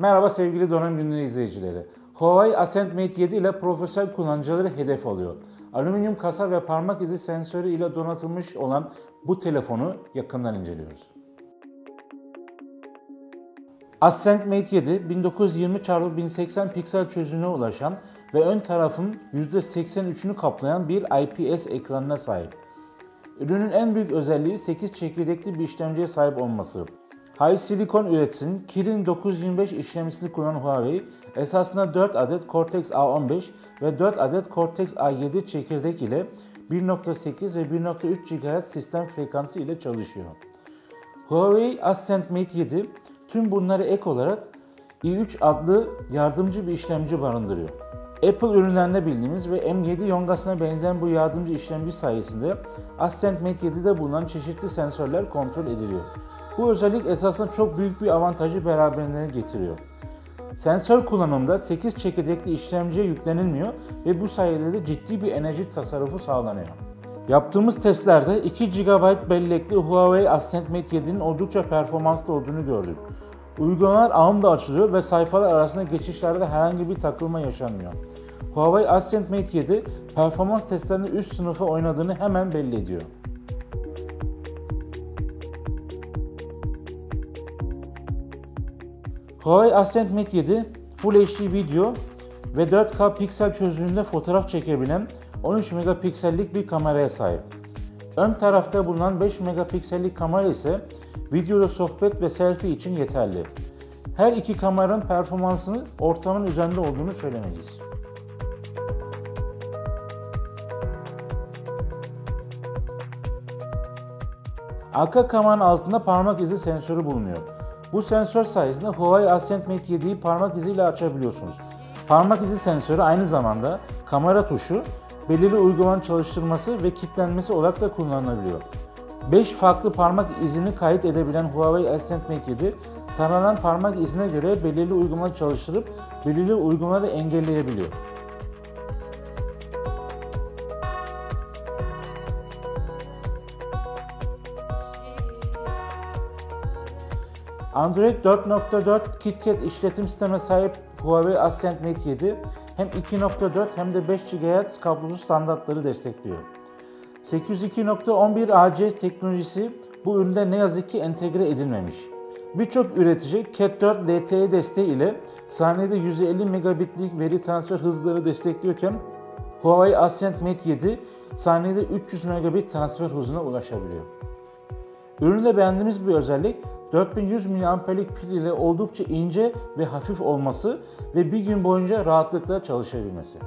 Merhaba sevgili Donanım Günlüğü izleyicileri. Huawei Ascend Mate 7 ile profesyonel kullanıcıları hedef alıyor. Alüminyum kasa ve parmak izi sensörü ile donatılmış olan bu telefonu yakından inceliyoruz. Ascend Mate 7 1920 x 1080 piksel çözünürlüğe ulaşan ve ön tarafın %83'ünü kaplayan bir IPS ekranına sahip. Ürünün en büyük özelliği 8 çekirdekli bir işlemciye sahip olması. High Silicon üretsin, Kirin 925 işlemcisini kullanan Huawei, esasında 4 adet Cortex A15 ve 4 adet Cortex A7 çekirdek ile 1.8 ve 1.3 GHz sistem frekansı ile çalışıyor. Huawei Ascend Mate 7 tüm bunlara ek olarak i3 adlı yardımcı bir işlemci barındırıyor. Apple ürünlerinde bildiğimiz ve M7 yongasına benzeyen bu yardımcı işlemci sayesinde Ascend Mate 7'de bulunan çeşitli sensörler kontrol ediliyor. Bu özellik esasında çok büyük bir avantajı beraberinde getiriyor. Sensör kullanımında 8 çekirdekli işlemciye yüklenilmiyor ve bu sayede de ciddi bir enerji tasarrufu sağlanıyor. Yaptığımız testlerde 2 GB bellekli Huawei Ascend Mate 7'nin oldukça performanslı olduğunu gördük. Uygulamalar ağımda açılıyor ve sayfalar arasında geçişlerde herhangi bir takılma yaşanmıyor. Huawei Ascend Mate 7 performans testlerinde üst sınıfa oynadığını hemen belli ediyor. Huawei Ascend Mate 7 Full HD video ve 4K piksel çözünürlüğünde fotoğraf çekebilen 13 megapiksellik bir kameraya sahip. Ön tarafta bulunan 5 megapiksellik kamera ise videoda sohbet ve selfie için yeterli. Her iki kameranın performansını ortamın üzerinde olduğunu söylemeliyiz. Arka kameranın altında parmak izi sensörü bulunuyor. Bu sensör sayesinde Huawei Ascend Mate 7'yi parmak iziyle açabiliyorsunuz. Parmak izi sensörü aynı zamanda kamera tuşu, belirli uygulamanın çalıştırması ve kilitlenmesi olarak da kullanılabiliyor. 5 farklı parmak izini kayıt edebilen Huawei Ascend Mate 7, taranan parmak izine göre belirli uygulamaları çalıştırıp belirli uygulamaları engelleyebiliyor. Android 4.4 KitKat işletim sistemine sahip Huawei Ascend Mate 7 hem 2.4 hem de 5 GHz kablosuz standartları destekliyor. 802.11 AC teknolojisi bu üründe ne yazık ki entegre edilmemiş. Birçok üretici Cat4 LTE desteği ile saniyede 150 megabitlik veri transfer hızları destekliyorken Huawei Ascend Mate 7 saniyede 300 megabit transfer hızına ulaşabiliyor. Üründe beğendiğimiz bir özellik 4100 mAh'lik pil ile oldukça ince ve hafif olması ve bir gün boyunca rahatlıkla çalışabilmesi.